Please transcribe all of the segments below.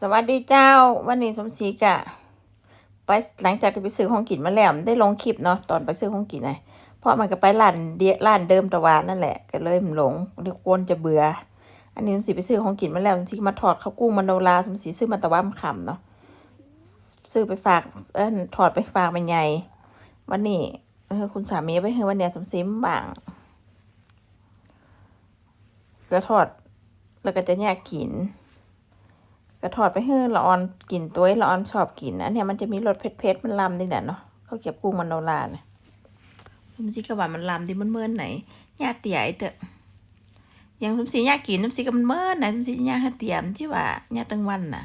สวัสดีเจ้า วันนี้สมศรีกะไปหลังจากที่ไปซื้อของกินมาแล้วได้ลงคลิปเนาะตอนไปซื้อของกินไงเพราะมันก็ไปร้านเดียร้านเดิมตะวันนั่นแหละก็เลยหลงเดี๋ยวกวนจะเบื่อ อันนี้สมศรีไปซื้อของกินมาแล้วสมศรีมาถอดข้าวกุ้งมโนราสมศรีซื้อมาตะวันคำเนาะซื้อไปฝากเอ้นถอดไปฝากมันใหญ่วันนี้เออคุณสามีไปเฮอวันเนี้ยสมศรีมันบางก็ถอดแล้วก็จะแยกกิน ก็ถอดไปให้ละออนกินตัวละออนชอบกินอันเนี้ยมันจะมีรสเผ็ดๆมันลำดิแหละเนาะเขาเก็บกุ้งมันโนราเนี่ยสมศรีก็ว่ามันลำดิมันเมื่อนไหนญาเตี๋ยไอเถอะอย่างสมศรียากินสมศรีก็มันเมื่อนไหนะสมศรียาเตรียมที่ว่าญาตั้งวันน่ะ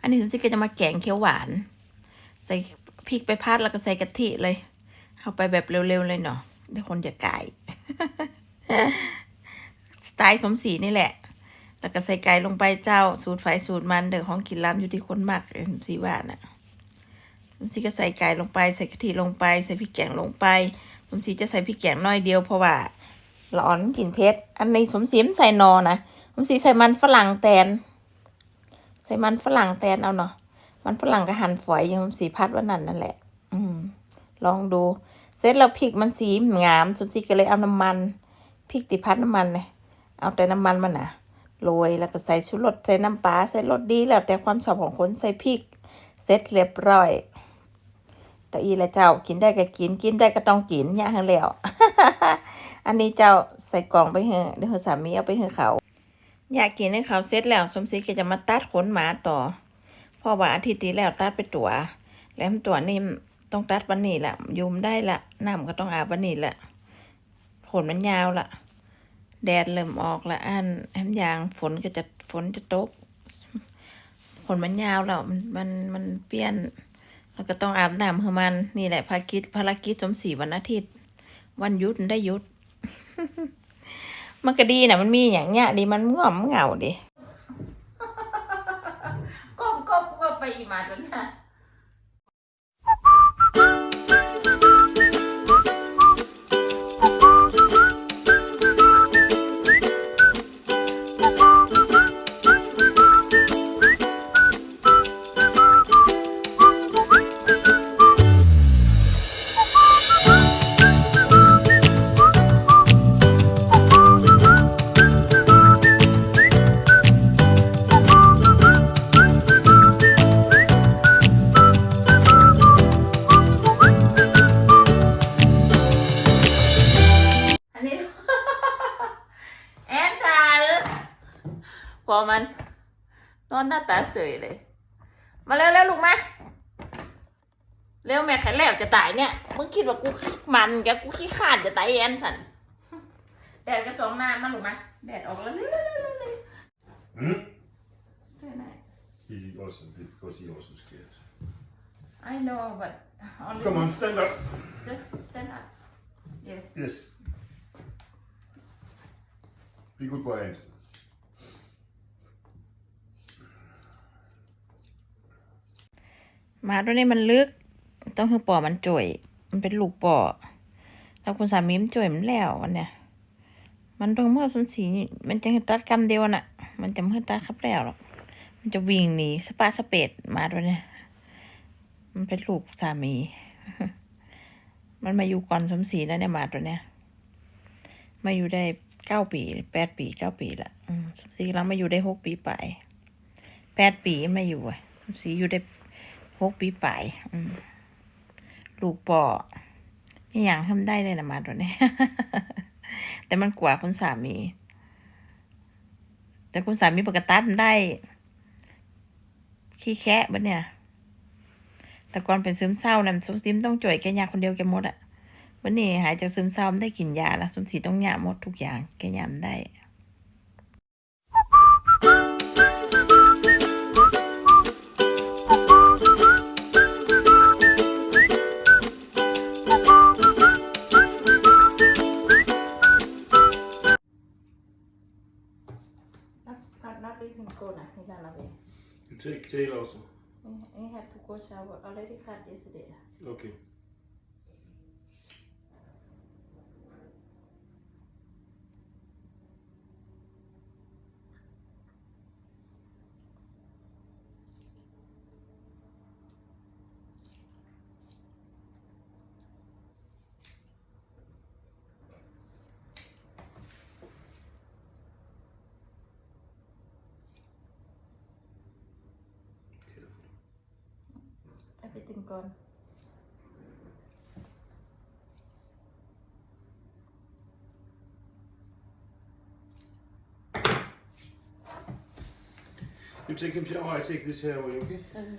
อันนี้สมศรีก็จะมาแกงเขียวหวาน ใส่พริกไปพัดแล้วก็ใส่กะทิเลยเอาไปแบบเร็วๆเลยเนาะเดี๋ยวคนจะกายสไตล์สมศรีนี่แหละ แล้วก็ใส่ไก่ลงไปเจ้าสูตรไฟสูตรมันเด้อของกินล้ำอยู่ที่คนมักเอ็มซีว่าน่ะผมซีก็ใส่ไก่ลงไปใส่กะทิลงไป ใส่พริกแกงลงไปผมซีจะใส่พริกแกงน้อยเดียวเพราะว่าร้อนกลิ่นเผ็ดอันในสมศรีมใส่นอนะผมสีใส่มันฝรั่งแตน ใส่มันฝรั่งแตนเอาเนาะมันฝรั่งก็หั่นฝอยอยังผมสีพัดวันนั้นนั่นแหละ อืม ลองดูเสร็จแล้วพริกมันสีงามสมศรีก็เลยเอาน้ำมันพริกติพัดน้ำมันเนี่ยเอาแต่น้ำมันมันน่ะ โรยแล้วก็ใส่ชูรสใส่น้ำปลาใส่รสดีแล้วแต่ความชอบของคนใส่พริกเสร็จเรียบร้อยแต่อีละเจ้ากินได้ก็กินกินได้ก็ต้องกินอย่าให้แล้วอันนี้เจ้าใส่กล่องไปเถอะเดี๋ยวสามีเอาไปให้เขา อยากกินให้เขาเสร็จแล้วสมศรีก็จะมาตัดขนหมาต่อพราะว่าอาทิตย์ที่แล้วตัดไปตัว แล้วตัวนี่ต้องตัดวันนี้แหละยุมได้ละน้ำก็ต้องอาบวันนี้แหละขนมันยาวละ แดดเริ่มออกแล้วอันแอมยางฝนก็จะฝนจะตกฝนมันยาวแล้วมันมันมันเปลี่ยนแล้วก็ต้องอาบน้ำให้มันนี่แหละภารกิจภารกิจสมศรีวันอาทิตย์ วันยุดได้ยุดมันก็ดีนะมันมีอย่างเงี้ยดีมันง่วมเหงาดิก็ก็ก็ไปอีมาแล้วนะ อมันนอนหน้าตาเสยเลย มาเร็วเร็วลูกมาเร็วแม่ขันแล้วจะตายเนี่ยมึงคิดว่ากูมันแกกูขี้ขาดจะตายแอนสันแดดก็สองหน้ามาลูกมาแดดออกแล้วเร็วเร็วเร็วเร็วเร็ว Mm. Stay nice. He wasn't because he wasn't scared. I know but only Come on, stand up. just stand up yes Yes. Be good boy, Ant. มาตัวนี้มันลึก ต้องคือปอมันจ่วยมันเป็นลูกปอแล้วคุณสามีมันจ่วยมันแล้ววันเนี้ยมันต้องเมื่อสนสีนี่มันจะให้ตัดกรรมเดียวน่ะ มันจะเมื่อตัดครับแล้วหรอกมันจะวิ่งหนีสปาสเปดมาตัวเนี้ยมันเป็นลูกสามี มันมาอยู่ก่อนสมศรีแล้วเนี่ยมาตัวเนี้ยมาอยู่ได้เก้าปีแปดปีเก้าปีละสมศรีกำลังมาอยู่ได้หกปีไปแปดปีมาอยู่อะสมศรีอยู่ได้ หกปีป่ายลูกปอนี่อย่างทำได้เลยนะมาตัวนี้ แต่มันกว่าคุณสามี แต่คุณสามีปกติมันได้ ขี้แคะบัดเนี่ย แต่ก่อนเป็นซึมเศร้านะสมศรีมันต้องจ่วยแกยาคนเดียวแกหมดอะวันนี้หายจากซึมเศร้ามันได้กินยาแล้วสมศรีต้องยาหมดทุกอย่างแกยามได้ Not, not leaving go now. He not away. You take tail also. He had to go shower. Already cut yesterday. Okay. ก่อน You take him shower, I take this hair away, okay? เออ